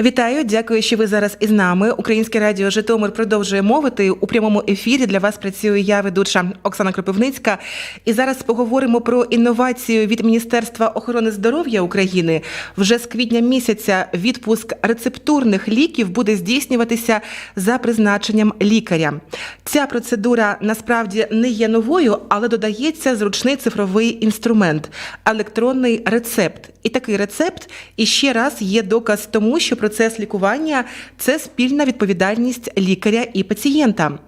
Вітаю, дякую, що ви зараз із нами. Українське радіо Житомир продовжує мовити у прямому ефірі. Для вас працюю я, ведуча Оксана Кропивницька. І зараз поговоримо про інновацію від Міністерства охорони здоров'я України. Вже з квітня місяця відпуск рецептурних ліків буде здійснюватися за призначенням лікаря. Ця процедура насправді не є новою, але додається зручний цифровий інструмент електронний рецепт. І такий рецепт іще раз є доказ тому, що процес лікування це спільна відповідальність лікаря і пацієнта.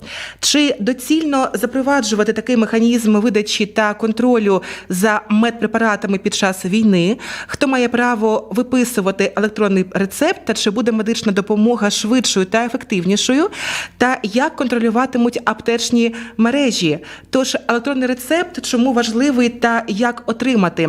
Чи доцільно запроваджувати такий механізм видачі та контролю за медпрепаратами під час війни? Хто має право виписувати електронний рецепт? Та чи буде медична допомога швидшою та ефективнішою? Та як контролюватимуть аптечні мережі? Тож електронний рецепт чому важливий та як отримати?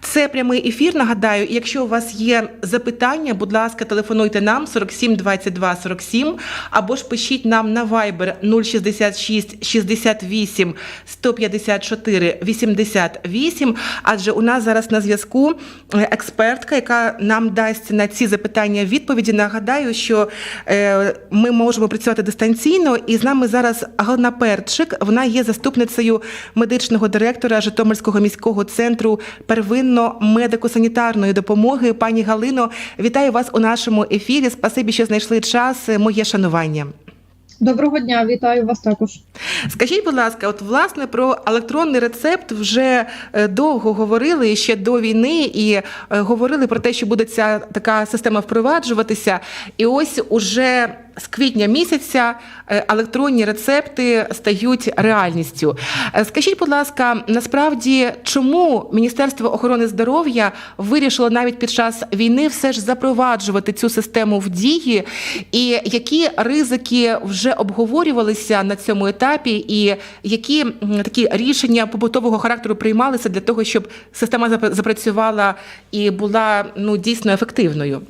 Це прямий ефір. Нагадаю, якщо у вас є запитання, будь ласка, телефонуйте нам 47 22 47 або ж пишіть нам на Viber 066 68 154 88, адже у нас зараз на зв'язку е, експертка, яка нам дасть на ці запитання відповіді. Нагадаю, що е, ми можемо працювати дистанційно, і з нами зараз Галина Перчик. Вона є заступницею медичного директора Житомирського міського центру первинно медико-санітарної допомоги. Пані Галино, вітаю вас у нашому ефірі. Спасибі, що знайшли час. Моє шанування. Доброго дня, вітаю вас також. Скажіть, будь ласка, от власне про електронний рецепт вже е, довго говорили ще до війни, і е, говорили про те, що буде ця така система впроваджуватися. І ось уже з квітня місяця е, електронні рецепти стають реальністю. Е, Скажіть, будь ласка, насправді чому Міністерство охорони здоров'я вирішило навіть під час війни все ж запроваджувати цю систему в дії, і які ризики вже обговорювалися на цьому етапі, і які такі рішення побутового характеру приймалися для того, щоб система запрацювала і була ну дійсно ефективною?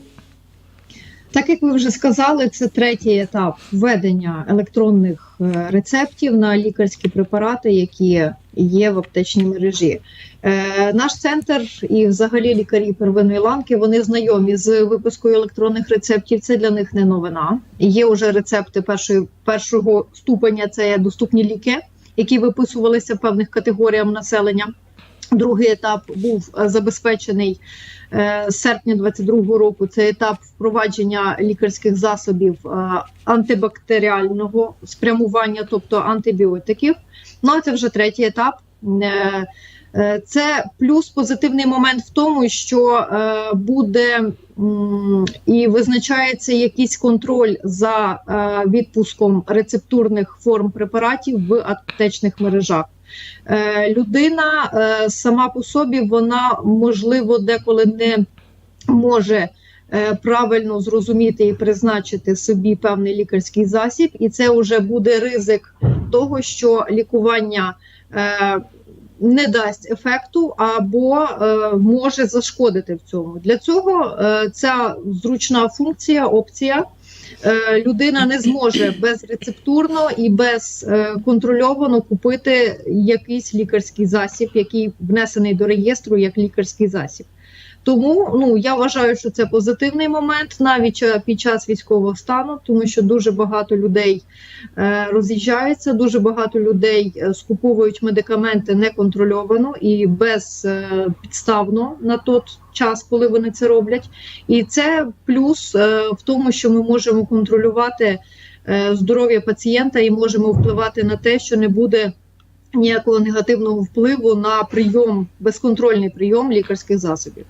Так як ви вже сказали, це третій етап введення електронних е, рецептів на лікарські препарати, які є в аптечній мережі. Е, Наш центр і взагалі лікарі первинної ланки вони знайомі з випускою електронних рецептів. Це для них не новина. Є вже рецепти першої, першого ступеня, це доступні ліки, які виписувалися певних категоріям населення. Другий етап був е, забезпечений е, з серпня 22 року. Це етап впровадження лікарських засобів е, антибактеріального спрямування, тобто антибіотиків. Ну а це вже третій етап. Це плюс позитивний момент в тому, що буде і визначається якийсь контроль за відпуском рецептурних форм препаратів в аптечних мережах. Е, Людина е, сама по собі вона можливо деколи не може е, правильно зрозуміти і призначити собі певний лікарський засіб, і це вже буде ризик того, що лікування. Не дасть ефекту або може зашкодити в цьому. Для цього ця зручна функція, опція людина не зможе безрецептурно і безконтрольовано купити якийсь лікарський засіб, який внесений до реєстру як лікарський засіб. Тому ну я вважаю, що це позитивний момент навіть е, під час військового стану, тому що дуже багато людей е, роз'їжджаються, дуже багато людей е, скуповують медикаменти неконтрольовано і безпідставно на той час, коли вони це роблять. І це плюс е, в тому, що ми можемо контролювати е, здоров'я пацієнта і можемо впливати на те, що не буде ніякого негативного впливу на прийом, безконтрольний прийом лікарських засобів.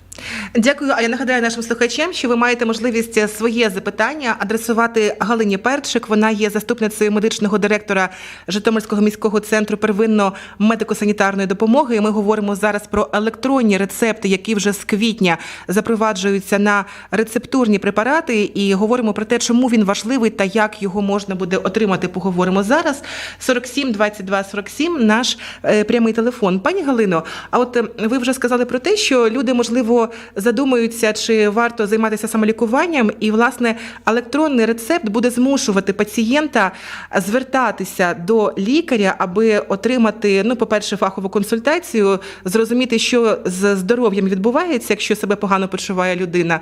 Дякую. А я нагадаю нашим слухачам, що ви маєте можливість своє запитання адресувати Галині Перчик. Вона є заступницею медичного директора Житомирського міського центру первинно медико-санітарної допомоги. І ми говоримо зараз про електронні рецепти, які вже з квітня запроваджуються на рецептурні препарати, і говоримо про те, чому він важливий та як його можна буде отримати. Поговоримо зараз. 47 22 47 наш е, прямий телефон. Пані Галино, а от е, ви вже сказали про те, що люди можливо задумуються, чи варто займатися самолікуванням, і власне електронний рецепт буде змушувати пацієнта звертатися до лікаря, аби отримати, ну, по-перше, фахову консультацію, зрозуміти, що з здоров'ям відбувається, якщо себе погано почуває людина,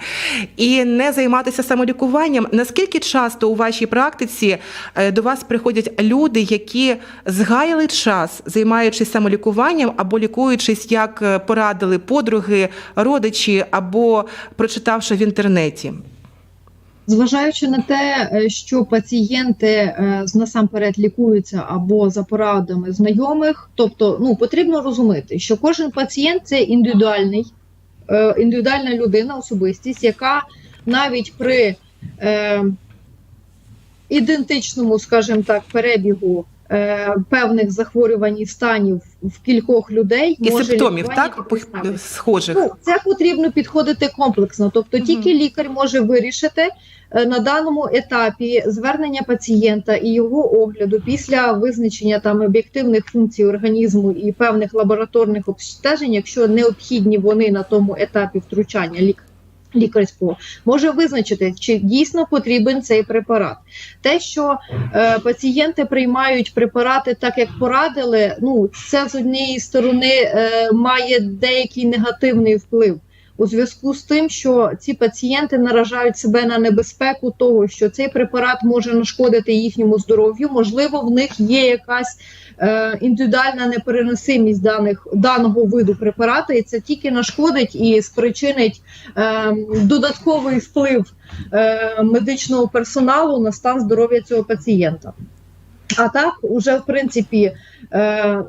і не займатися самолікуванням. Наскільки часто у вашій практиці е, до вас приходять люди, які згаяли час, займаючись самолікуванням або лікуючись, як е, порадили подруги, родичі, або прочитавши в інтернеті? Зважаючи на те, е, що пацієнти е, насамперед лікуються або за порадами знайомих, тобто ну потрібно розуміти, що кожен пацієнт це індивідуальний, е, індивідуальна людина, особистість, яка навіть при е, ідентичному, скажімо так, перебігу певних захворювань і станів в кількох людей І може симптомів, так? поставити. Схожих. Ну, це потрібно підходити комплексно. Тобто, тільки лікар може вирішити е, на даному етапі звернення пацієнта і його огляду після визначення там об'єктивних функцій організму і певних лабораторних обстежень, якщо необхідні вони на тому етапі втручання лік. Лікарського може визначити, чи дійсно потрібен цей препарат. Те, що е, пацієнти приймають препарати так, як порадили, ну це з однієї сторони е, має деякий негативний вплив у зв'язку з тим, що ці пацієнти наражають себе на небезпеку того, що цей препарат може нашкодити їхньому здоров'ю. Можливо, в них є якась е, індивідуальна непереносимість даних даного виду препарату, і це тільки нашкодить і спричинить е, додатковий вплив е, медичного персоналу на стан здоров'я цього пацієнта. А так, уже в принципі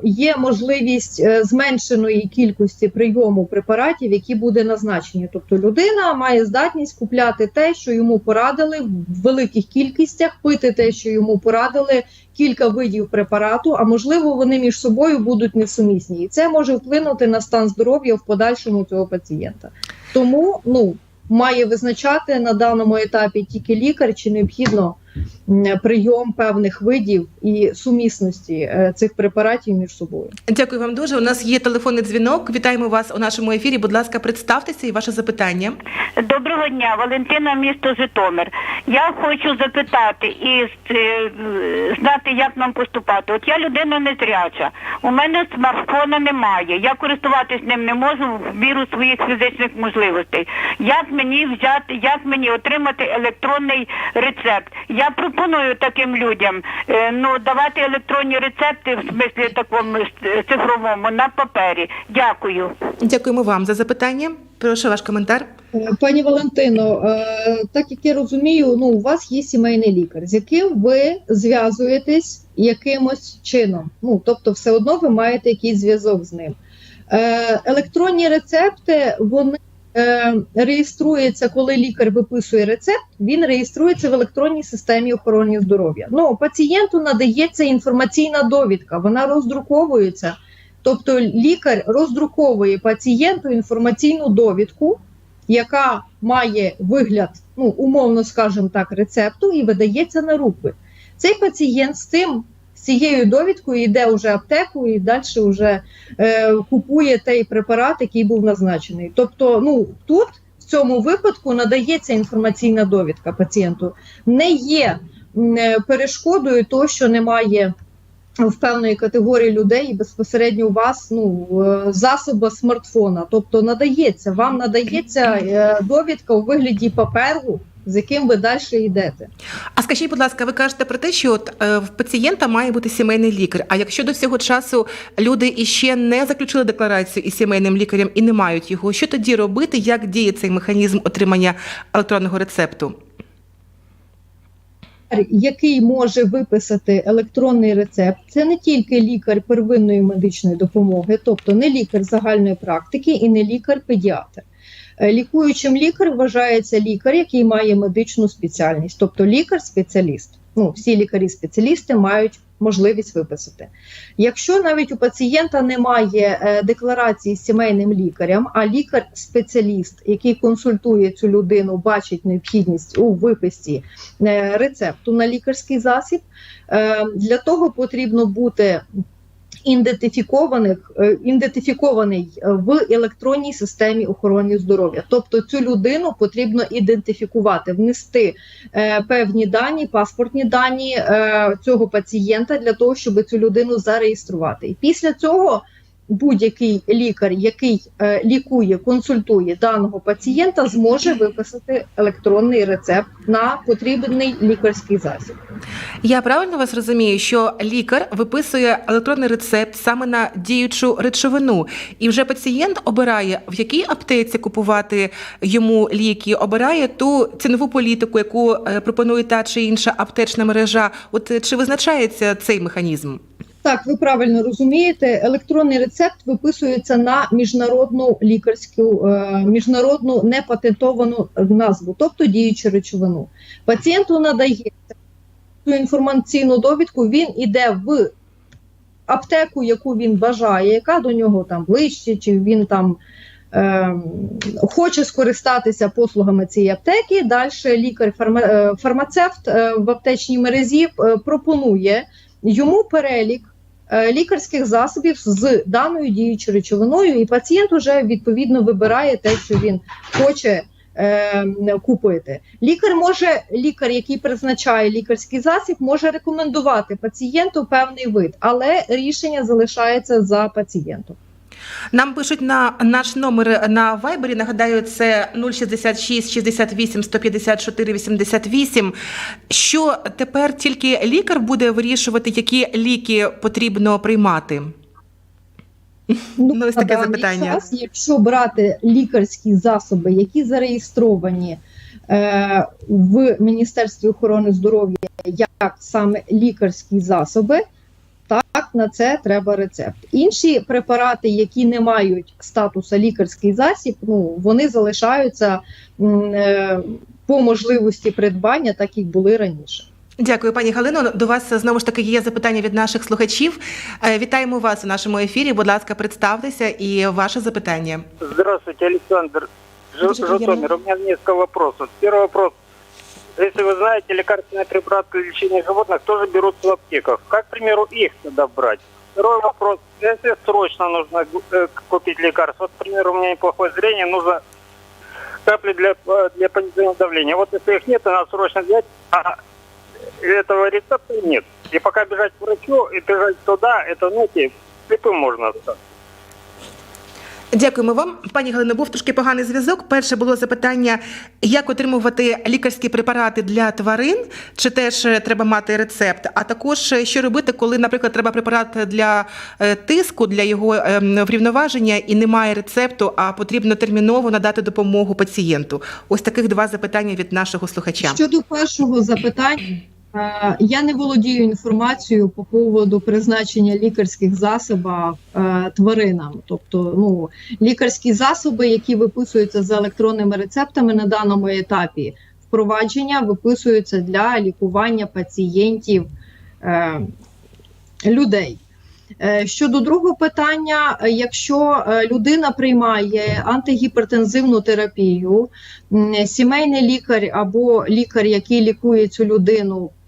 є можливість е, зменшеної кількості прийому препаратів, які буде назначені. Тобто людина має здатність купляти те, що йому порадили в великих кількостях, пити те, що йому порадили кілька видів препарату, а можливо, вони між собою будуть несумісні, і це може вплинути на стан здоров'я в подальшому цього пацієнта. Тому ну має визначати на даному етапі тільки лікар, чи необхідно прийом певних видів і сумісності е, цих препаратів між собою. Дякую вам дуже. У нас є телефонний дзвінок. Вітаємо вас у нашому ефірі. Будь ласка, представтеся і ваше запитання. Доброго дня, Валентина, місто Житомир. Я хочу запитати і е, знати, як нам поступати. От я людина незряча. У мене смартфона немає. Я користуватись ним не можу в міру своїх фізичних можливостей. Як мені взяти, як мені отримати електронний рецепт? Я пропоную таким людям е, ну давати електронні рецепти в смислі такому е, цифровому на папері. Дякую. Дякуємо вам за запитання. Прошу ваш коментар. Е, Пані Валентино, так як я розумію, ну у вас є сімейний лікар, з яким ви зв'язуєтесь якимось чином. Ну тобто, все одно ви маєте якийсь зв'язок з ним. Електронні рецепти вони е, реєструються, коли лікар виписує рецепт. Він реєструється в електронній системі охорони здоров'я. Ну пацієнту надається інформаційна довідка, вона роздруковується. Тобто лікар роздруковує пацієнту інформаційну довідку, яка має вигляд, ну умовно скажімо так, рецепту, і видається на руки. Цей пацієнт з цим з цією довідкою йде вже аптеку і далі вже е, купує той препарат, який був назначений. Тобто, ну тут в цьому випадку надається інформаційна довідка пацієнту, не є е, перешкодою того, що немає в певної категорії людей і безпосередньо у вас ну е, засоба смартфона. Тобто надається, вам надається е, довідка у вигляді паперу, з яким ви далі йдете. А скажіть, будь ласка, ви кажете про те, що от, е, в пацієнта має бути сімейний лікар. А якщо до цього часу люди іще не заключили декларацію із сімейним лікарем і не мають його, що тоді робити? Як діє цей механізм отримання електронного рецепту? Який може виписати електронний рецепт, це не тільки лікар первинної медичної допомоги, тобто не лікар загальної практики і не лікар-педіатр. Е, Лікуючим лікар вважається лікар, який має медичну спеціальність, тобто лікар-спеціаліст. Ну, всі лікарі-спеціалісти мають можливість виписати. Якщо навіть у пацієнта немає е, декларації з сімейним лікарем, а лікар-спеціаліст, який консультує цю людину, бачить необхідність у виписці е, рецепту на лікарський засіб, для того потрібно бути ідентифікованих е, ідентифікований е, в електронній системі охорони здоров'я. Тобто цю людину потрібно ідентифікувати, внести е, певні дані, паспортні дані цього пацієнта для того, щоб цю людину зареєструвати. І після цього будь-який лікар, який е, лікує, консультує даного пацієнта, зможе виписати електронний рецепт на потрібний лікарський засіб. Я правильно вас розумію, що лікар виписує електронний рецепт саме на діючу речовину, і вже пацієнт обирає, в якій аптеці купувати йому ліки, обирає ту цінову політику, яку е, пропонує та чи інша аптечна мережа. От е, чи визначається цей механізм? Так, ви правильно розумієте, електронний рецепт виписується на міжнародну лікарську, е, міжнародну непатентовану назву, тобто діючу речовину. Пацієнту надається цю інформаційну довідку, він іде в аптеку, яку він бажає, яка до нього там ближче, чи він там. е, Хоче скористатися послугами цієї аптеки. Далі лікар-фармацевт в аптечній мережі е, пропонує йому перелік е, лікарських засобів з даною діючою речовиною, і пацієнт вже відповідно вибирає те, що він хоче е, купити. Лікар може, лікар, який призначає лікарський засіб, може рекомендувати пацієнту певний вид, але рішення залишається за пацієнтом. Нам пишуть на наш номер на Вайбері. Нагадаю, це 066 68 154 88. Що тепер тільки лікар буде вирішувати, які ліки потрібно приймати? Ну, ось таке запитання. Час, якщо брати лікарські засоби, які зареєстровані е, в Міністерстві охорони здоров'я як саме лікарські засоби, на це треба рецепт. Інші препарати, які не мають статусу лікарський засіб, ну вони залишаються е, по можливості придбання, так як були раніше. Дякую, пані Галино. До вас знову ж таки є запитання від наших слухачів. Е, Вітаємо вас у нашому ефірі. Будь ласка, представтеся і ваше запитання. Здравствуйте, приятно. Житомир. У меня несколько вопросов. Первый вопрос. Если вы знаете, лекарственные препараты для лечения животных тоже берутся в аптеках. Как, к примеру, их тогда брать? Второй вопрос. Если срочно нужно э, купить лекарство, вот, к примеру, у меня неплохое зрение, нужно капли для, э, для понижения давления. Вот если их нет, то надо срочно взять, а этого рецепта нет. И пока бежать к врачу и бежать туда, это, знаете, слепым можно остаться. Дякуємо вам, пані Галино. Був трошки поганий зв'язок. Перше було запитання, як отримувати лікарські препарати для тварин, чи теж е, треба мати рецепт. А також е, що робити, коли, наприклад, треба препарат для е, тиску, для його ем, врівноваження, і немає рецепту, а потрібно терміново надати допомогу пацієнту. Ось таких два запитання від нашого слухача. Щодо першого запитання, я не володію інформацією по поводу призначення лікарських засобів е, тваринам. Тобто, ну лікарські засоби, які виписуються за електронними рецептами на даному етапі впровадження, виписуються для лікування пацієнтів е, людей. Е, Щодо другого питання, е, якщо е, людина приймає антигіпертензивну терапію, сімейний лікар або лікар, який лікує цю людину, е,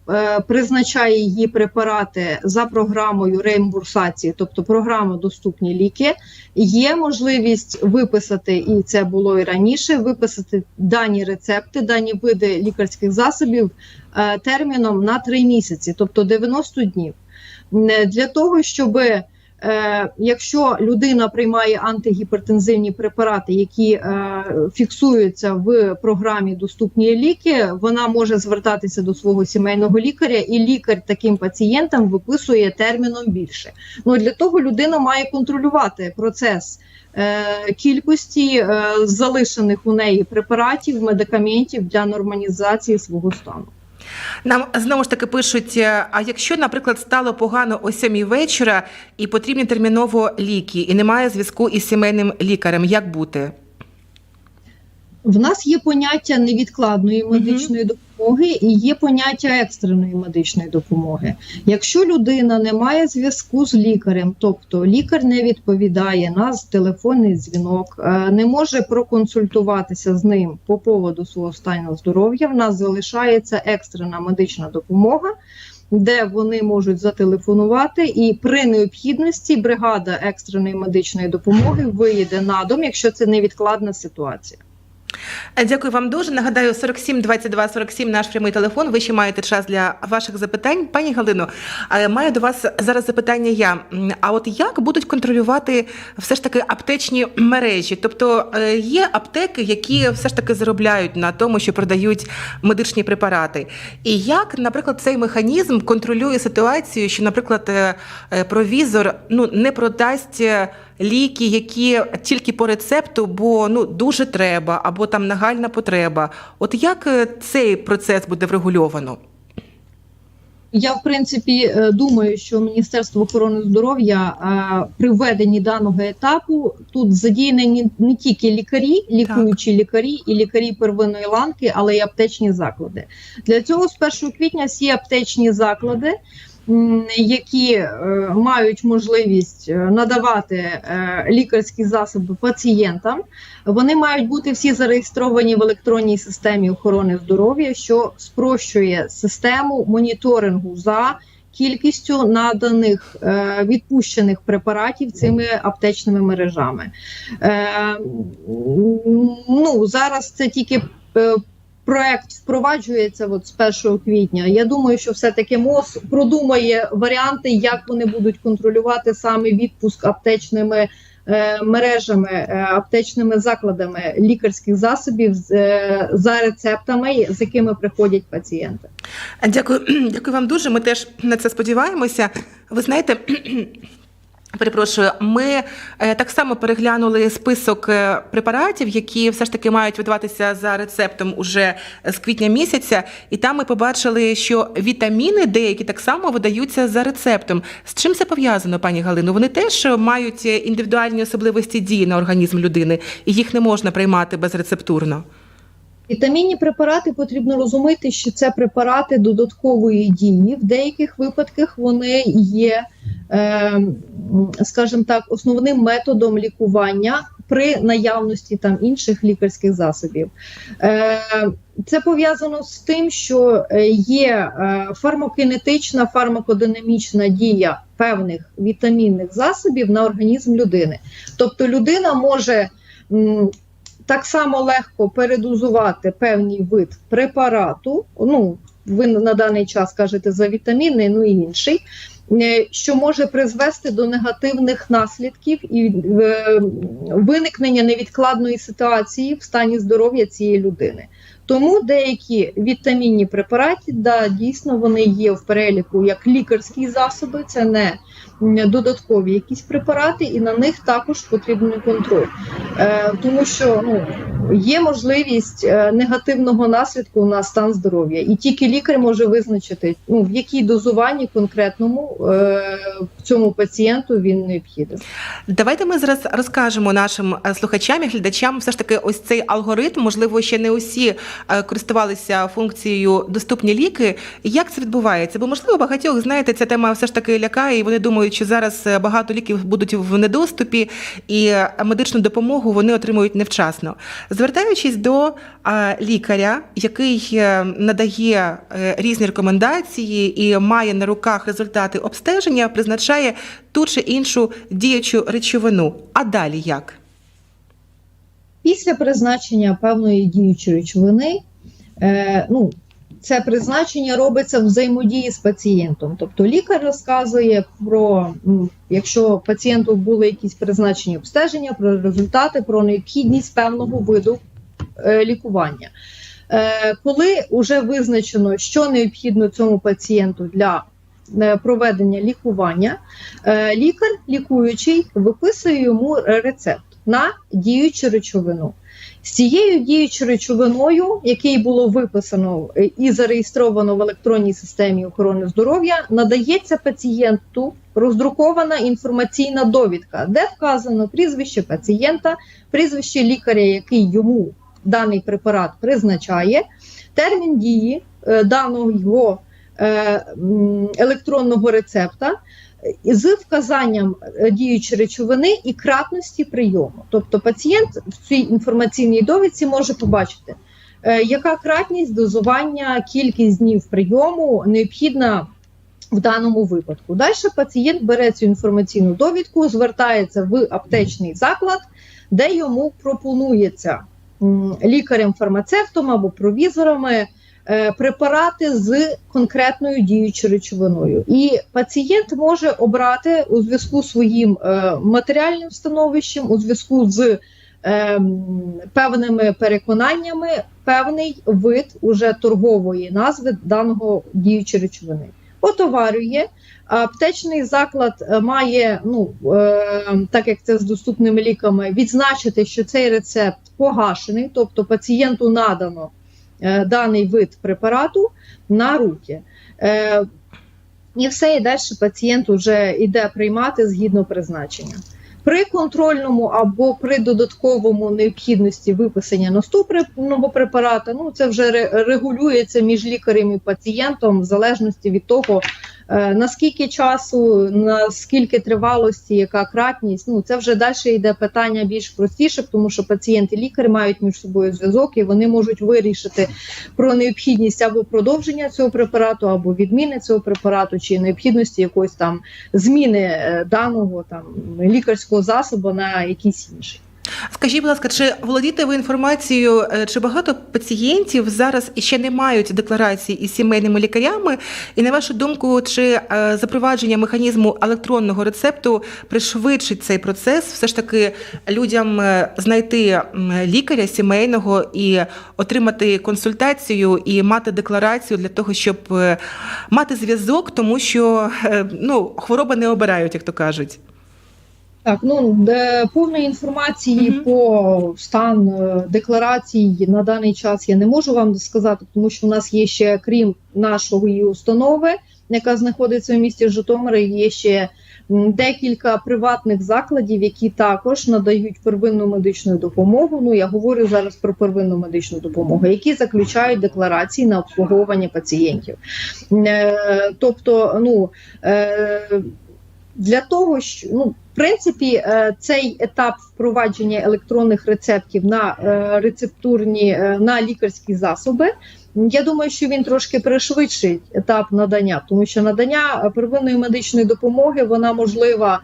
призначає її препарати за програмою реімбурсації, тобто програма доступні ліки, є можливість виписати, і це було і раніше, виписати дані рецепти, дані види лікарських засобів е, терміном на 3 місяці, тобто 90 днів. Не Для того, щоб е, якщо людина приймає антигіпертензивні препарати, які е, фіксуються в програмі Доступні ліки, вона може звертатися до свого сімейного лікаря, і лікар таким пацієнтам виписує терміном більше. Ну для того людина має контролювати процес. е, Кількості е, залишених у неї препаратів, медикаментів для нормалізації свого стану. Нам знову ж таки пишуть: е, а якщо, наприклад, стало погано о сьомій вечора і потрібні терміново ліки, і немає зв'язку із сімейним лікарем, як бути? В нас є поняття невідкладної медичної допомоги і є поняття екстреної медичної допомоги. Якщо людина не має зв'язку з лікарем, тобто лікар не відповідає на телефонний дзвінок, е, не може проконсультуватися з ним по поводу свого стану здоров'я, в нас залишається екстрена медична допомога. де вони можуть зателефонувати, і при необхідності бригада екстреної медичної допомоги виїде на дом, якщо це невідкладна ситуація. Е, Дякую вам дуже. Нагадаю, 47 22 47 наш прямий телефон. Ви ще маєте час для ваших запитань. Пані Галино, е, маю до вас зараз запитання. Я а от як будуть контролювати все ж таки аптечні мережі? Тобто е, є аптеки, які все ж таки заробляють на тому, що продають медичні препарати. І як, наприклад, цей механізм контролює ситуацію, що, наприклад, провізор ну не продасть. Ліки, які тільки по рецепту, бо ну дуже треба, або там нагальна потреба. От як е, цей процес буде врегульовано? Я в принципі е, думаю, що Міністерство охорони здоров'я е, при введенні даного етапу тут задіяні не тільки лікарі, лікуючі лікарі і лікарі первинної ланки, але й аптечні заклади. Для цього з 1 квітня всі аптечні заклади. Які е, мають можливість е, надавати е, лікарські засоби пацієнтам, вони мають бути всі зареєстровані в електронній системі охорони здоров'я, що спрощує систему моніторингу за кількістю наданих відпущених препаратів цими аптечними мережами. Ну, зараз це тільки. Проект впроваджується от з 1 квітня. Я думаю, що все-таки МОЗ продумає варіанти, як вони будуть контролювати саме відпуск аптечними е, мережами, е, аптечними закладами лікарських засобів е, за рецептами, з якими приходять пацієнти. Дякую, дякую вам дуже. Ми теж на це сподіваємося. Ви знаєте. Перепрошую, ми е, так само переглянули список е, препаратів, які все ж таки мають видаватися за рецептом уже з квітня місяця, і там ми побачили, що вітаміни деякі так само видаються за рецептом. З чим це пов'язано, пані Галино? Вони теж мають індивідуальні особливості дії на організм людини, і їх не можна приймати безрецептурно. Вітамінні препарати потрібно розуміти, що це препарати додаткової дії. В деяких випадках вони є, е, скажімо так, основним методом лікування при наявності там інших лікарських засобів. Е, це пов'язано з тим, що е, є фармакінетична, фармакодинамічна дія певних вітамінних засобів на організм людини. Тобто людина може. Так само легко передозувати певний вид препарату. Ну, ви на даний час кажете за вітаміни, ну і інший, е, що може призвести до негативних наслідків і е, виникнення невідкладної ситуації в стані здоров'я цієї людини. Тому деякі вітамінні препарати, да, дійсно вони є в переліку як лікарські засоби, це не додаткові якісь препарати, і на них також потрібен контроль. Е, тому що ну, є можливість е, негативного наслідку на стан здоров'я, і тільки лікар може визначити, ну, в якій дозуванні конкретному е, цьому пацієнту він необхідний. Давайте ми зараз розкажемо нашим слухачам і глядачам все ж таки ось цей алгоритм. Можливо, ще не усі користувалися функцією доступні ліки. Як це відбувається? Бо можливо багатьох знаєте, ця тема все ж таки лякає, і вони думають, що зараз е, багато ліків будуть в недоступі, і е, медичну допомогу вони отримують невчасно. Звертаючись до лікаря, який е, надає різні рекомендації і має на руках результати обстеження, призначає ту чи іншу діючу речовину. А далі як? Після призначення певної діючої речовини, е, ну, це призначення робиться взаємодії з пацієнтом. Тобто лікар розказує про, якщо пацієнту були якісь призначені обстеження, про результати, про необхідність певного виду е, лікування. Е, коли вже визначено, що необхідно цьому пацієнту для е, проведення лікування, лікар лікуючий виписує йому рецепт на діючу речовину. З цією діючою речовиною, який було виписано е, і зареєстровано в електронній системі охорони здоров'я, надається пацієнту роздрукована інформаційна довідка, де вказано прізвище пацієнта, прізвище лікаря, який йому даний препарат призначає, термін дії е, даного е, електронного рецепта з вказанням е, діючої речовини і кратності прийому. Тобто пацієнт в цій інформаційній довідці може побачити, е, яка кратність дозування, кількість днів прийому необхідна в даному випадку. Далі пацієнт бере цю інформаційну довідку, звертається в аптечний заклад, де йому пропонується лікарем-фармацевтом або провізорами препарати з конкретною діючою речовиною. І пацієнт може обрати у зв'язку з своїм е, матеріальним становищем, у зв'язку з ем, певними переконаннями, певний вид уже торгової назви даного діючої речовини. Отоварює. Аптечний заклад е, має, ну е, так як це з доступними ліками, відзначити, що цей рецепт погашений, тобто пацієнту надано е, даний вид препарату на руки. Е, і все, і далі пацієнт вже йде приймати згідно призначення. При контрольному або при додатковому необхідності виписання наступного препарата, ну це вже регулюється між лікарем і пацієнтом в залежності від того, наскільки часу, наскільки тривалості, яка кратність. Ну це вже далі йде питання більш простіше, тому що пацієнт і лікар мають між собою зв'язок, і вони можуть вирішити про необхідність або продовження цього препарату, або відміни цього препарату, чи необхідності якоїсь там зміни е, даного там лікарського засобу на якийсь інший. Скажіть, будь ласка, чи володієте ви інформацією, е, чи багато пацієнтів зараз ще не мають декларації із сімейними лікарями? І на вашу думку, чи е, запровадження механізму електронного рецепту пришвидшить цей процес? Все ж таки людям е, знайти лікаря сімейного і отримати консультацію і мати декларацію для того, щоб мати зв'язок, тому що ну, хвороби не обирають, як то кажуть. Так, ну де повної інформації Мгм. по стан е, декларацій на даний час я не можу вам сказати, тому що в нас є ще крім нашої установи, яка знаходиться в місті Житомира, є ще декілька приватних закладів, які також надають первинну медичну допомогу. Ну я говорю зараз про первинну медичну допомогу, які заключають декларації на обслуговування пацієнтів. Е, тобто, ну е, для того, що ну, в принципі, е, цей етап впровадження електронних рецептів на е, рецептурні е, на лікарські засоби. Я думаю, що він трошки пришвидшить етап надання, тому що надання первинної медичної допомоги вона можлива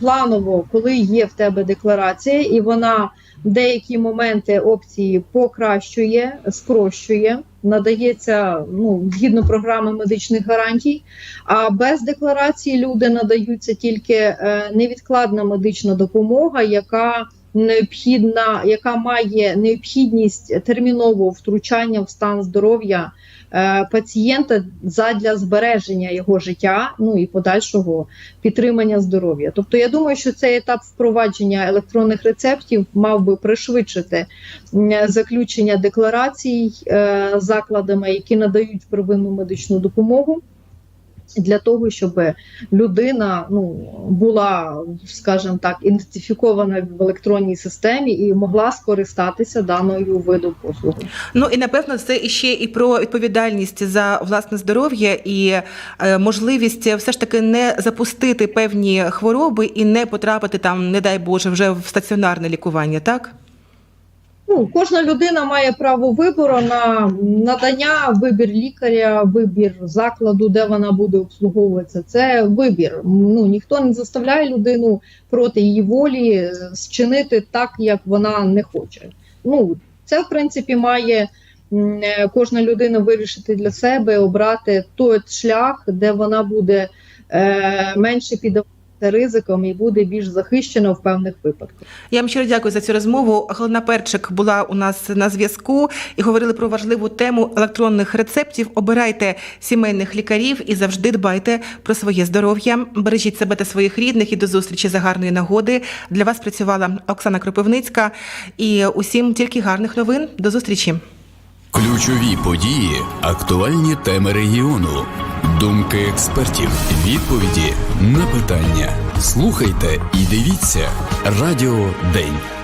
планово, коли є в тебе декларація, і вона деякі моменти опції покращує, спрощує, надається ну, згідно програми медичних гарантій. А без декларації люди надаються тільки е, невідкладна медична допомога, яка необхідна, яка має необхідність термінового втручання в стан здоров'я пацієнта задля збереження його життя, ну і подальшого підтримання здоров'я. Тобто, я думаю, що цей етап впровадження електронних рецептів мав би пришвидшити заключення декларацій е, закладами, які надають первинну медичну допомогу. Для того щоб людина ну була, скажімо так, ідентифікована в електронній системі і могла скористатися даною виду послуги. Ну і напевно це іще і про відповідальність за власне здоров'я і е, можливість все ж таки не запустити певні хвороби і не потрапити там, не дай Боже, вже в стаціонарне лікування, так? Ну, кожна людина має право вибору на надання, вибір лікаря, вибір закладу, де вона буде обслуговуватися. Це вибір. Ну ніхто не заставляє людину проти її волі зчинити так, як вона не хоче. Ну це в принципі має е, кожна людина вирішити для себе, обрати той шлях, де вона буде е, менше піддаватися ризиком і буде більш захищена в певних випадках. Я вам щиро дякую за цю розмову. Галина Перчик була у нас на зв'язку і говорили про важливу тему електронних рецептів. Обирайте сімейних лікарів і завжди дбайте про своє здоров'я. Бережіть себе та своїх рідних і до зустрічі за гарної нагоди. Для вас працювала Оксана Кропивницька. І усім тільки гарних новин. До зустрічі. Ключові події, актуальні теми регіону, думки експертів, відповіді на питання. Слухайте і дивіться Радіо День.